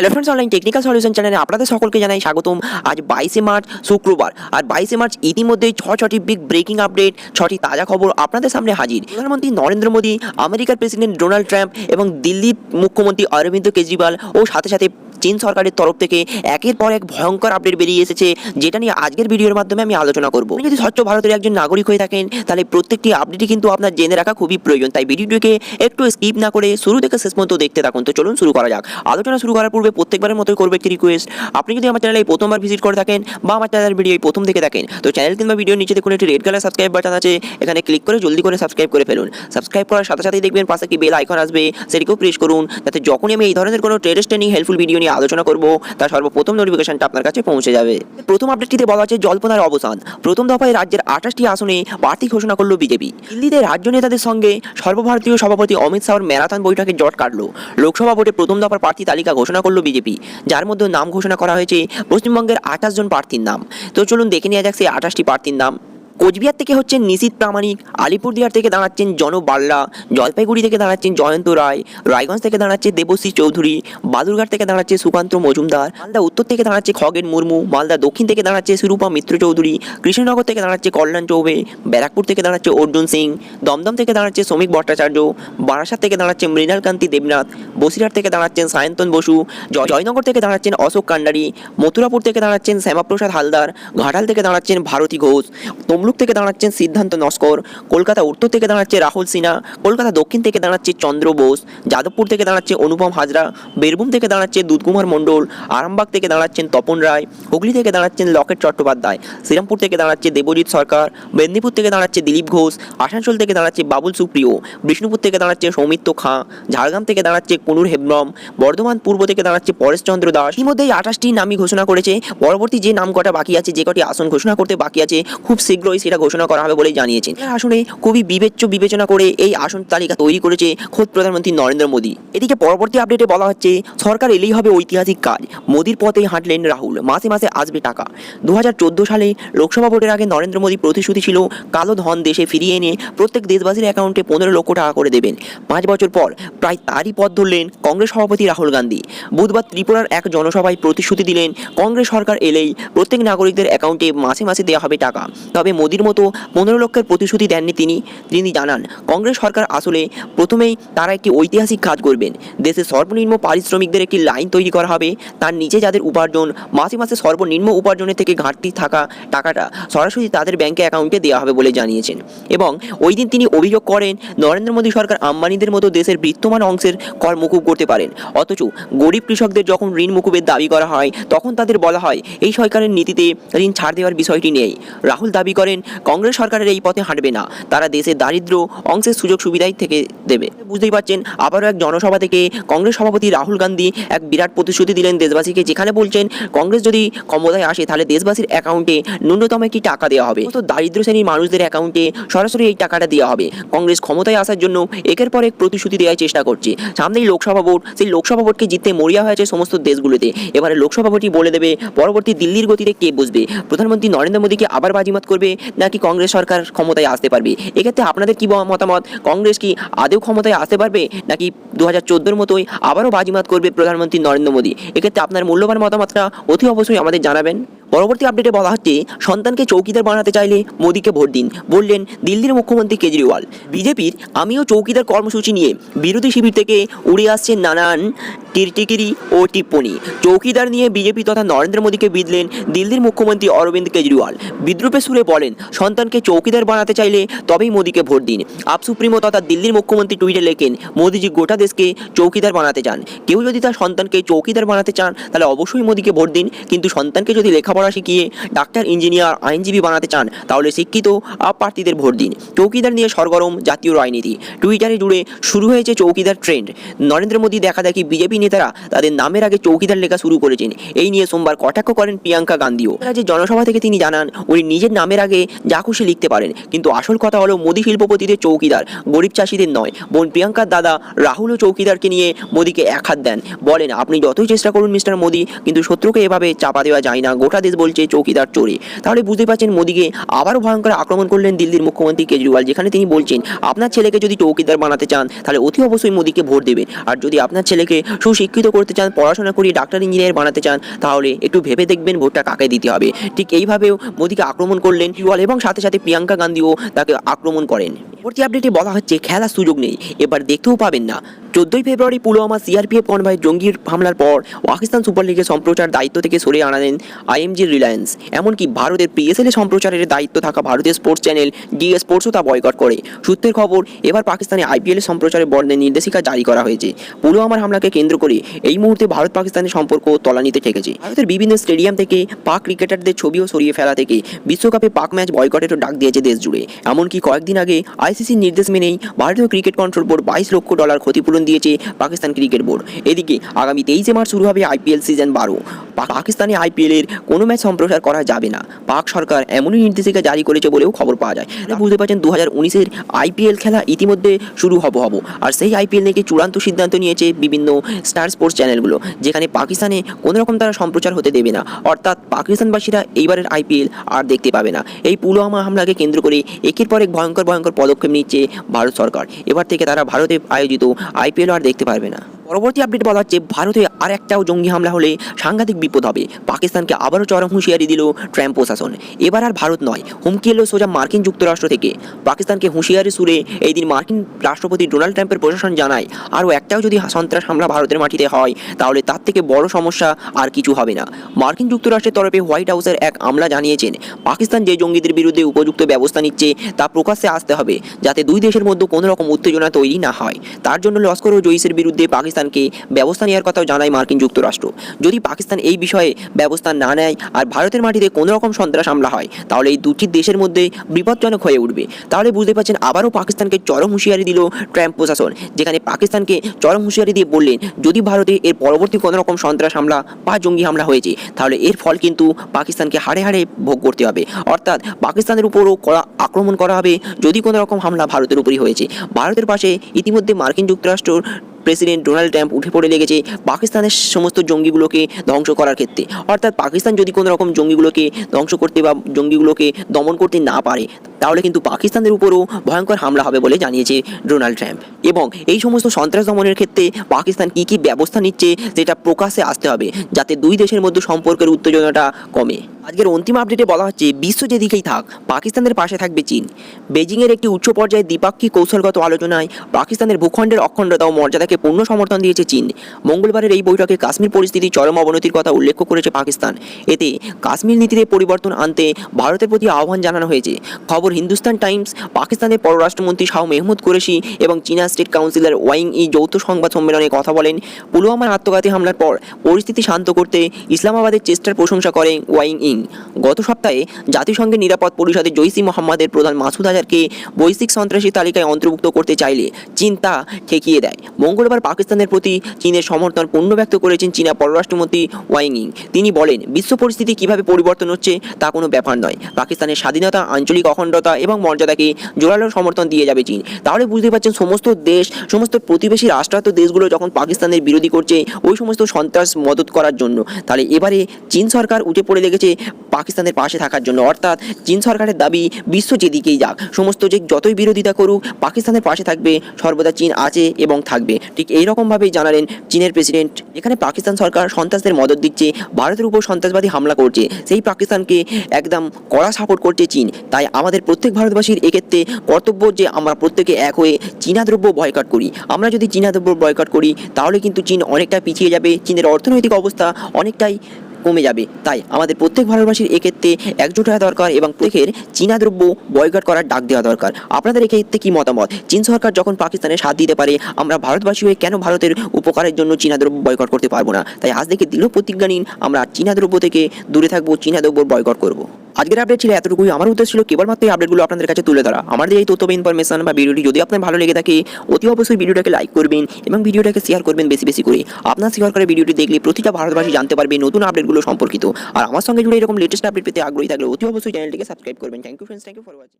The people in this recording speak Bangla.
Hello friends online technical solution চ্যানেলে আপনাদের সকলকে জানাই স্বাগতম। আজ বাইশে মার্চ, শুক্রবার। আর বাইশে মার্চ ইতিমধ্যেই ছ ছটি বিগ ব্রেকিং আপডেট ছটি তাজা খবর আপনাদের সামনে হাজির। প্রধানমন্ত্রী নরেন্দ্র মোদী, আমেরিকার প্রেসিডেন্ট ডোনাল্ড ট্রাম্প এবং দিল্লির মুখ্যমন্ত্রী অরবিন্দ কেজরিওয়াল ও সাথে সাথে চীন সরকারের তরফ থেকে একের পর এক ভয়ঙ্কর আপডেট বেরিয়ে এসেছে, যেটা নিয়ে আজকের ভিডিওর মাধ্যমে আমি আলোচনা করব। যদি স্বচ্ছ ভারতের একজন নাগরিক হয়ে থাকেন, তাহলে প্রত্যেকটি আপডেটই কিন্তু আপনার জেনে রাখা খুবই প্রয়োজন। তাই ভিডিওটিকে একটু স্কিপ না করে শুরু থেকে শেষ পর্যন্ত দেখতে থাকুন। তো চলুন শুরু করা যাক। আলোচনা শুরু করার পূর্বে প্রত্যেকবারের মতো করবে একটি রিকোয়েস্ট আপনি যদি আমার চ্যানেলে প্রথমবার ভিজিট করে থাকেন বা আমার চ্যানেলের ভিডিও প্রথম দেখে থাকেন তো চ্যানেল কিংবা ভিডিও নিচে দেখুন একটি রেড কালার সাবস্ক্রাইব বাটন আছে। এখানে ক্লিক করে জলদি করে সাবস্ক্রাইব করে ফেলুন। সাবস্ক্রাইব করার সাথে সাথেই দেখবেন পাশে একটি বেল আইকন আসবে। সেটিকেও প্রেস করুন। যাতে যখনই আমি এই ধরনের কোনো ট্রেডেস হেল্পফুল ভিডিও নিয়ে আলোচনা করব, তার সর্বপ্রথম নোটিফিকেশনটা আপনার কাছে পৌঁছে যাবে। প্রথম আপডেটটিতে বলা হচ্ছে জল্পনার অবসান। প্রথম দফায় রাজ্যের আঠাশটি আসনে প্রার্থী ঘোষণা করল বিজেপি। দিল্লিতে রাজ্য নেতাদের সঙ্গে সর্বভারতীয় সভাপতি অমিত শাহর ম্যারাথন বৈঠকে জট কাটলো। লোকসভা ভোটে প্রথম দফার প্রার্থী তালিকা ঘোষণা করল বিজেপি, যার মধ্যে নাম ঘোষণা করা হয়েছে পশ্চিমবঙ্গের আঠাশ জন প্রার্থীর নাম। তো চলুন দেখে নেওয়া যাক সেই আঠাশটি প্রার্থীর নাম। কোচবিহার থেকে হচ্ছেন নিশীত প্রামাণিক, আলিপুরদিয়ার থেকে দাঁড়াচ্ছেন জন বাল্লা, জলপাইগুড়ি থেকে দাঁড়াচ্ছেন জয়ন্ত রায়, রায়গঞ্জ থেকে দাঁড়াচ্ছে দেবশ্রী চৌধুরী, বাদুরঘাট থেকে দাঁড়াচ্ছে সুকান্ত মজুমদার, মালদা উত্তর থেকে দাঁড়াচ্ছে খগেন মুর্মু, মালদা দক্ষিণ থেকে দাঁড়াচ্ছে সুরূপা মিত্র চৌধুরী, কৃষ্ণনগর থেকে দাঁড়াচ্ছে কল্যাণ চৌবে, ব্যারাকপুর থেকে দাঁড়াচ্ছে অর্জুন সিং, দমদম থেকে দাঁড়াচ্ছে শ্রমিক ভট্টাচার্য, বারাসাত থেকে দাঁড়াচ্ছে মৃণাল কান্তি দেবনাথ, বসিরহাট থেকে দাঁড়াচ্ছেন সায়ন্তন বসু, জয়- জয়নগর থেকে দাঁড়াচ্ছেন অশোক কান্ডারি, মথুরাপুর থেকে দাঁড়াচ্ছেন শ্যামাপ্রসাদ হালদার, ঘাটাল থেকে দাঁড়াচ্ছেন ভারতী ঘোষ। তমলুক থেকে দাঁড়াচ্ছেন সিদ্ধান্ত নস্কর কলকাতা উত্তর থেকে দাঁড়াচ্ছে রাহুল সিনহা কলকাতা দক্ষিণ থেকে দাঁড়াচ্ছে চন্দ্র বোস যাদবপুর থেকে দাঁড়াচ্ছে অনুপম হাজরা বীরভূম থেকে দাঁড়াচ্ছে দুধকুমার মণ্ডল আরামবাগ থেকে দাঁড়াচ্ছেন তপন রায় হুগলি থেকে দাঁড়াচ্ছেন লকেট চট্টোপাধ্যায় শ্রীরামপুর থেকে দাঁড়াচ্ছে দেবজিৎ সরকার মেদিনীপুর থেকে দাঁড়াচ্ছে দিলীপ ঘোষ আসানসোল থেকে দাঁড়াচ্ছে বাবুল সুপ্রিয় বিষ্ণুপুর থেকে দাঁড়াচ্ছে সৌমিত্র খাঁ ঝাড়গ্রাম থেকে দাঁড়াচ্ছে কুনুর হেব্রম বর্ধমান পূর্ব থেকে দাঁড়াচ্ছে পরেশচন্দ্র দাস ইতিমধ্যে এই আঠাশটি নামই ঘোষণা করেছে পরবর্তী যে নাম কটা বাকি আছে যে কটি আসন ঘোষণা করতে বাকি আছে খুব শীঘ্রই সেটা ঘোষণা করা হবে বলেই জানিয়েছেন। আসনে খুবই বিবেচ্য বিবেচনা করে এই আসন তালিকা তৈরি করেছে খোদ প্রধানমন্ত্রী নরেন্দ্র মোদী। এদিকে পরবর্তী আপডেটে বলা হচ্ছে, সরকার এলেই হবে ঐতিহাসিক কাজ। মোদির পথে হাঁটলেন রাহুল, মাসে মাসে আসবে টাকা। দু হাজার চোদ্দ সালে লোকসভা ভোটের আগে নরেন্দ্র মোদী প্রতিশ্রুতি ছিল, কালো ধন দেশে ফিরিয়ে এনে প্রত্যেক দেশবাসীর অ্যাকাউন্টে পনেরো লক্ষ টাকা করে দেবেন। পাঁচ বছর পর প্রায় তারই পথ ধরলেন কংগ্রেস সভাপতি রাহুল গান্ধী। বুধবার ত্রিপুরার এক জনসভায় প্রতিশ্রুতি দিলেন, কংগ্রেস সরকার এলেই প্রত্যেক নাগরিকদের অ্যাকাউন্টে মাসে মাসে দেওয়া হবে টাকা। তবে মোদির মতো পনেরো লক্ষের প্রতিশ্রুতি দেননি তিনি। তিনি জানান, কংগ্রেস সরকার আসলে প্রথমেই তারা একটি ঐতিহাসিক কাজ করবেন। দেশের সর্বনিম্ন পারিশ্রমিকদের একটি লাইন তৈরি করা হবে। তার নিচে যাদের উপার্জন, মাসে মাসে সর্বনিম্ন উপার্জনের থেকে ঘাটতি থাকা টাকাটা সরাসরি তাদের ব্যাংকে অ্যাকাউন্টে দেওয়া হবে বলে জানিয়েছেন। এবং ওই দিন তিনি অভিযোগ করেন, নরেন্দ্র মোদী সরকার আম্বানিদের মতো দেশের বৃত্তমান অংশের কর মুকুব করতে পারেন। অথচ গরিব কৃষকদের যখন ঋণ মুকুবের দাবি করা হয়, তখন তাদের বলা হয়, এই সরকারের নীতিতে ঋণ ছাড় দেওয়ার বিষয়টি নেই। রাহুল দাবি করেন কংগ্রেস সরকারের এই পথে হাঁটবে না। তারা দেশের দারিদ্র অংশের সুযোগ সুবিধাই থেকে দেবে। বুঝতেই পারছেন, আবারও এক জনসভা থেকে কংগ্রেস সভাপতি রাহুল গান্ধী এক বিরাট প্রতিশ্রুতি দিলেন দেশবাসীকে। যেখানে বলছেন, কংগ্রেস যদি ক্ষমতায় আসে, তাহলে দেশবাসীর অ্যাকাউন্টে ন্যূনতম একটি টাকা দেওয়া হবে। তো দারিদ্র শ্রেণির মানুষদের অ্যাকাউন্টে সরাসরি এই টাকাটা দেওয়া হবে। কংগ্রেস ক্ষমতায় আসার জন্য একের পর এক প্রতিশ্রুতি দেওয়ার চেষ্টা করছে। সামনেই লোকসভা ভোট, সেই লোকসভা ভোটকে জিততে মরিয়া হয়েছে সমস্ত দেশগুলোতে। এবারে লোকসভা ভোটই বলে দেবে, পরবর্তী দিল্লির গতিতে কে বুঝবে? প্রধানমন্ত্রী নরেন্দ্র মোদীকে আবার বাজিমাত করবে নাকি কংগ্রেস সরকার ক্ষমতায় আসতে পারবে? এক্ষেত্রে আপনাদের কি মতামত? কংগ্রেস কি আদেও ক্ষমতায় আসতে পারবে? নাকি দু হাজার চোদ্দোর মতোই আবারও বাজিমাত করবে প্রধানমন্ত্রী নরেন্দ্র মোদী? এক্ষেত্রে আপনার মূল্যবান মতামতটা অতি অবশ্যই আমাদের জানাবেন। পরবর্তী আপডেটে বলা হচ্ছে, সন্তানকে চৌকিদার বানাতে চাইলে মোদীকে ভোট দিন, বললেন দিল্লির মুখ্যমন্ত্রী কেজরিওয়াল। বিজেপির, আমিও চৌকিদার কর্মসূচি নিয়ে বিরোধী শিবির থেকে উড়ে আসছে নানান টিরটিকিরি ও টিপ্পণী চৌকিদার নিয়ে বিজেপি তথা নরেন্দ্র মোদীকে বিদলেন দিল্লির মুখ্যমন্ত্রী অরবিন্দ কেজরিওয়াল। বিদ্রুপে সুরে বলেন, সন্তানকে চৌকিদার বানাতে চাইলে তবেই মোদীকে ভোট দিন। আপ সুপ্রিমো তথা দিল্লির মুখ্যমন্ত্রী টুইটে লেখেন, মোদীজি গোটা দেশকে চৌকিদার বানাতে চান। কেউ যদি তার সন্তানকে চৌকিদার বানাতে চান, তাহলে অবশ্যই মোদীকে ভোট দিন। কিন্তু সন্তানকে যদি লেখাপড়া শিখিয়ে ডাক্তার, ইঞ্জিনিয়ার, আইনজীবী বানাতে চান, তাহলে শিক্ষিত আপ প্রার্থীদের ভোট দিন। চৌকিদার নিয়ে সরগরম জাতীয় রাজনীতি। টুইটারে জুড়ে শুরু হয়েছে চৌকিদার ট্রেন্ড। নরেন্দ্র মোদী দেখা দেখি বিজেপি নেতারা তাদের নামের আগে চৌকিদার লেখা শুরু করেছেন। এই নিয়ে সোমবার কটাক্ষ করেন প্রিয়াঙ্কা গান্ধীও। যে জনসভা থেকে তিনি জানান, উনি নিজের নামের আগে যা খুশি লিখতে পারেন, কিন্তু আসল কথা হলো মোদী শিল্পপতিদের চৌকিদার, গরিব চাষিদের নয়। বোন প্রিয়াঙ্কার দাদা রাহুলও চৌকিদারকে নিয়ে মোদীকে এক হাত দেন। বলেন, আপনি যতই চেষ্টা করুন মিস্টার মোদী, কিন্তু শত্রুকে এভাবে চাপা দেওয়া যায় না, গোটা দেশ বলছে চৌকিদার চোরে। তাহলে বুঝতে পারছেন মোদীকে আবারও ভয়ঙ্কর আক্রমণ করলেন দিল্লির মুখ্যমন্ত্রী কেজরিওয়াল, যেখানে তিনি বলছেন, আপনার ছেলেকে যদি চৌকিদার বানাতে চান, তাহলে অতি অবশ্যই মোদীকে ভোট দেবেন। আর যদি আপনার ছেলেকে সুশিক্ষিত করতে চান, পড়াশোনা করিয়ে ডাক্তার ইঞ্জিনিয়ার বানাতে চান, তাহলে একটু ভেবে দেখবেন ভোটটা কাকে দিতে হবে। ঠিক এইভাবেও মোদীকে আক্রমণ করলেন কেজরিওয়াল এবং সাথে সাথে প্রিয়াঙ্কা গান্ধীও তাকে আক্রমণ করেন। পরবর্তী আপডেটে বলা হচ্ছে, খেলার সুযোগ নেই। এবার দেখতেও পাবেন না। চোদ্দই ফেব্রুয়ারি পুলওয়ামা সিআরপিএফ কনভয় জঙ্গির হামলার পর পাকিস্তান সুপার লিগের সম্প্রচার দায়িত্ব থেকে সরে আনালেন আইএমজি রিলায়েন্স এমনকি ভারতের পিএসএল সম্প্রচারের দায়িত্ব থাকা ভারতীয় স্পোর্টস চ্যানেল ডিএ স্পোর্টসও তা বয়কট করে। সূত্রের খবর, এবার পাকিস্তানে আইপিএল এর সম্প্রচারে বর্ণের নির্দেশিকা জারি করা হয়েছে। পুলওয়ামার হামলাকে কেন্দ্র করে এই মুহূর্তে ভারত পাকিস্তানের সম্পর্ক তলানিতে ঠেকেছে। ভারতের বিভিন্ন স্টেডিয়াম থেকে পাক ক্রিকেটারদের ছবিও সরিয়ে ফেলা থেকে বিশ্বকাপে পাক ম্যাচ বয়কটেরও ডাক দিয়েছে দেশ জুড়ে এমনকি কয়েকদিন আগে আইসিসির নির্দেশ মেনেই ভারতীয় ক্রিকেট কন্ট্রোল বোর্ড বাইশ লক্ষ ডলার ক্ষতিপূরণ দিয়েছে পাকিস্তান ক্রিকেট বোর্ড এদিকে, আগামী তেইশে মার্চ শুরু হবে আইপিএল সিজন বারো। পাকিস্তানে আইপিএল এর কোনো ম্যাচ সম্প্রচার করা যাবে না। পাক সরকার এমনই নির্দেশিকা জারি করেছে বলেও খবর পাওয়া যায়। বুঝতে পারছেন দু হাজার উনিশের আইপিএল খেলা ইতিমধ্যে শুরু হব হব। আর সেই আইপিএল নিয়ে চূড়ান্ত সিদ্ধান্ত নিয়েছে বিভিন্ন স্টার স্পোর্টস চ্যানেলগুলো, যেখানে পাকিস্তানে কোনো রকম তারা সম্প্রচার হতে দেবে না। অর্থাৎ পাকিস্তানবাসীরা এইবারের আইপিএল আর দেখতে পাবে না। এই পুলওয়ামা হামলাকে কেন্দ্র করে একের পর এক ভয়ঙ্কর ভয়ঙ্কর পদক্ষেপ নিচ্ছে ভারত সরকার। এবার থেকে তারা ভারতে আয়োজিত আইপিএল আর দেখতে পারবে না। পরবর্তী আপডেট বলা হচ্ছে ভারতে আর একটাও জঙ্গি হামলা হলে সাংঘাতিক বিপদ হবে। পাকিস্তানকে আবারও চরম হুঁশিয়ারি দিল ট্রাম্প প্রশাসন। এবার আর ভারত নয়, হুমকি এলো সোজা মার্কিন যুক্তরাষ্ট্র থেকে। পাকিস্তানকে হুঁশিয়ারি সুরে এই দিন মার্কিন রাষ্ট্রপতি ডোনাল্ড ট্রাম্পের প্রশাসন জানায়, আরও একটাও যদি সন্ত্রাস হামলা ভারতের মাটিতে হয়, তাহলে তার থেকে বড় সমস্যা আর কিছু হবে না। মার্কিন যুক্তরাষ্ট্রের তরফে হোয়াইট হাউসের এক আমলা জানিয়েছেন, পাকিস্তান যে জঙ্গিদের বিরুদ্ধে উপযুক্ত ব্যবস্থা নিচ্ছে, তা প্রকাশ্যে আসতে হবে, যাতে দুই দেশের মধ্যে কোনো রকম উত্তেজনা তৈরি না হয়। তার জন্য লস্কর ও জইসের বিরুদ্ধে পাকিস্তানকে ব্যবস্থা নেওয়ার কথাও জানায় মার্কিন যুক্তরাষ্ট্র। যদি পাকিস্তান এই বিষয়ে ব্যবস্থা না নেয় আর ভারতের মাটিতে কোনো রকম সন্ত্রাস হামলা হয়, তাহলে এই দুটি দেশের মধ্যে বিপজ্জনক হয়ে উঠবে। তাহলে বুঝতে পারছেন, আবারও পাকিস্তানকে চরম হুঁশিয়ারি দিল ট্রাম্প প্রশাসন, যেখানে পাকিস্তানকে চরম হুঁশিয়ারি দিয়ে বললেন, যদি ভারতে এর পরবর্তী কোনো রকম সন্ত্রাস হামলা বা জঙ্গি হামলা হয়েছে, তাহলে এর ফল কিন্তু পাকিস্তানকে হাড়ে হাড়ে ভোগ করতে হবে। অর্থাৎ পাকিস্তানের উপরও করা আক্রমণ করা হবে যদি কোনো রকম হামলা ভারতের উপরই হয়েছে। ভারতের পাশে ইতিমধ্যে মার্কিন যুক্তরাষ্ট্র প্রেসিডেন্ট ডোনাল্ড ট্রাম্প উঠে পড়ে লেগেছে পাকিস্তানের সমস্ত জঙ্গিগুলোকে ধ্বংস করার ক্ষেত্রে। অর্থাৎ পাকিস্তান যদি কোনো রকম জঙ্গিগুলোকে ধ্বংস করতে বা জঙ্গিগুলোকে দমন করতে না পারে, তাহলে কিন্তু পাকিস্তানের উপরও ভয়ঙ্কর হামলা হবে বলে জানিয়েছে ডোনাল্ড ট্রাম্প। এবং এই সমস্ত সন্ত্রাস দমনের ক্ষেত্রে পাকিস্তান কী কী ব্যবস্থা নিচ্ছে যেটা প্রকাশে আসতে হবে, যাতে দুই দেশের মধ্যে সম্পর্কের উত্তেজনাটা কমে। আজকের অন্তিম আপডেটে বলা হচ্ছে, বিশ্ব যেদিকেই থাক, পাকিস্তানের পাশে থাকবে চীন। বেজিংয়ের একটি উচ্চ পর্যায়ে দ্বিপাক্ষিক কৌশলগত আলোচনায় পাকিস্তানের ভূখণ্ডের অখণ্ডতা ও মর্যাদাকে পূর্ণ সমর্থন দিয়েছে চীন। মঙ্গলবারের এই বৈঠকে কাশ্মীর পরিস্থিতি চরম অবনতির কথা উল্লেখ করেছে পাকিস্তান। এতে কাশ্মীর নীতিতে পরিবর্তন আনতে ভারতের প্রতি আহ্বান জানানো হয়েছে। খবর হিন্দুস্তান টাইমস, পাকিস্তানের পররাষ্ট্রমন্ত্রী শাহ মেহমুদ কুরেশি এবং চীনা স্টেট কাউন্সিলর ওয়াইং ই যৌথ সংবাদ সম্মেলনে কথা বলেন। পুলওয়ামার আত্মঘাতী হামলার পর পরিস্থিতি শান্ত করতে ইসলামাবাদের চেষ্টার প্রশংসা করেন ওয়াইং ইং। গত সপ্তাহে জাতিসংঘের নিরাপদ পরিষদে জৈসি মোহাম্মদের প্রধান মাসুদ হাজারকে বৈশ্বিক সন্ত্রাসী তালিকায় অন্তর্ভুক্ত করতে চাইলে চীন তা ঠেকিয়ে দেয়। মঙ্গলবার পাকিস্তানের প্রতি চীনের সমর্থন পূর্ণ ব্যক্ত করেছেন চীনা পররাষ্ট্রমন্ত্রী ওয়াইং ইং তিনি বলেন, বিশ্ব পরিস্থিতি কীভাবে পরিবর্তন হচ্ছে তা কোনো ব্যাপার নয়। পাকিস্তানের স্বাধীনতা, আঞ্চলিক অখণ্ডতা এবং মর্যাদাকে জোরালো সমর্থন দিয়ে যাবে চীন। তাহলে বুঝতে পারছেন, সমস্ত দেশ, সমস্ত প্রতিবেশী রাষ্ট্রায়ত্ত দেশগুলো যখন পাকিস্তানের বিরোধী করছে, ওই সমস্ত সন্ত্রাস মদত করার জন্য। তাহলে এবারে চীন সরকার উঠে পড়ে লেগেছে পাকিস্তানের পাশে থাকার জন্য। অর্থাৎ চীন সরকারের দাবি, বিশ্ব যেদিকেই যাক, সমস্ত যে যতই বিরোধিতা করুক, পাকিস্তানের পাশে থাকবে, সর্বদা চীন আছে এবং থাকবে। ঠিক এই রকমভাবেই জানালেন চীনের প্রেসিডেন্ট। এখানে পাকিস্তান সরকার সন্ত্রাসদের মদত দিচ্ছে, ভারতের উপর সন্ত্রাসবাদী হামলা করছে। সেই পাকিস্তানকে একদম কড়া সাপোর্ট করছে চীন। তাই আমাদের প্রত্যেক ভারতবাসীর এক্ষেত্রে কর্তব্য যে আমরা প্রত্যেকে এক হয়ে চীনা দ্রব্য বয়কট করি। আমরা যদি চীনা দ্রব্য বয়কট করি, তাহলে কিন্তু চীন অনেকটা পিছিয়ে যাবে। চীনের অর্থনৈতিক অবস্থা অনেকটাই কমে যাবে। তাই আমাদের প্রত্যেক ভারতবাসীর এক্ষেত্রে একজোট হওয়া দরকার এবং প্রত্যেকের চীনা দ্রব্য বয়কট করার ডাক দেওয়া দরকার। আপনাদের এক্ষেত্রে কী মতামত? চীন সরকার যখন পাকিস্তানে সাথ দিতে পারে, আমরা ভারতবাসী হয়ে কেন ভারতের উপকারের জন্য চীনা দ্রব্য বয়কট করতে পারব না? তাই আজ থেকে দৃঢ় প্রতিজ্ঞা নিন, আমরা চীনা দ্রব্য থেকে দূরে থাকব, চীনা দ্রব্য বয়কট করব। আজকের আপডেট ছিল এতটুকুই। আমার উদ্দেশ্য ছিল কেবলমাত্র এই আপডেটগুলো আপনাদের কাছে তুলে ধরা। আমাদের এই তথ্য ইনফরমেশন বা ভিডিওটি যদি আপনার ভালো লেগে থাকে, অতি অবশ্যই ভিডিওটাকে লাইক করবেন এবং ভিডিওটাকে শেয়ার করবেন বেশি বেশি করে। আপনার শেয়ার করে ভিডিওটি দেখলে প্রতিটা ভারতবাসী জানতে পারবে নতুন আপডেটগুলো সম্পর্কিত। আর আমার সঙ্গে জুড়ে এরকম লেটেস্ট আপডেট পেতে আগ্রহী থাকলে অতি অবশ্যই চ্যানেলটিকে সাবস্ক্রাইব করবেন। Thank you friends thank you for watching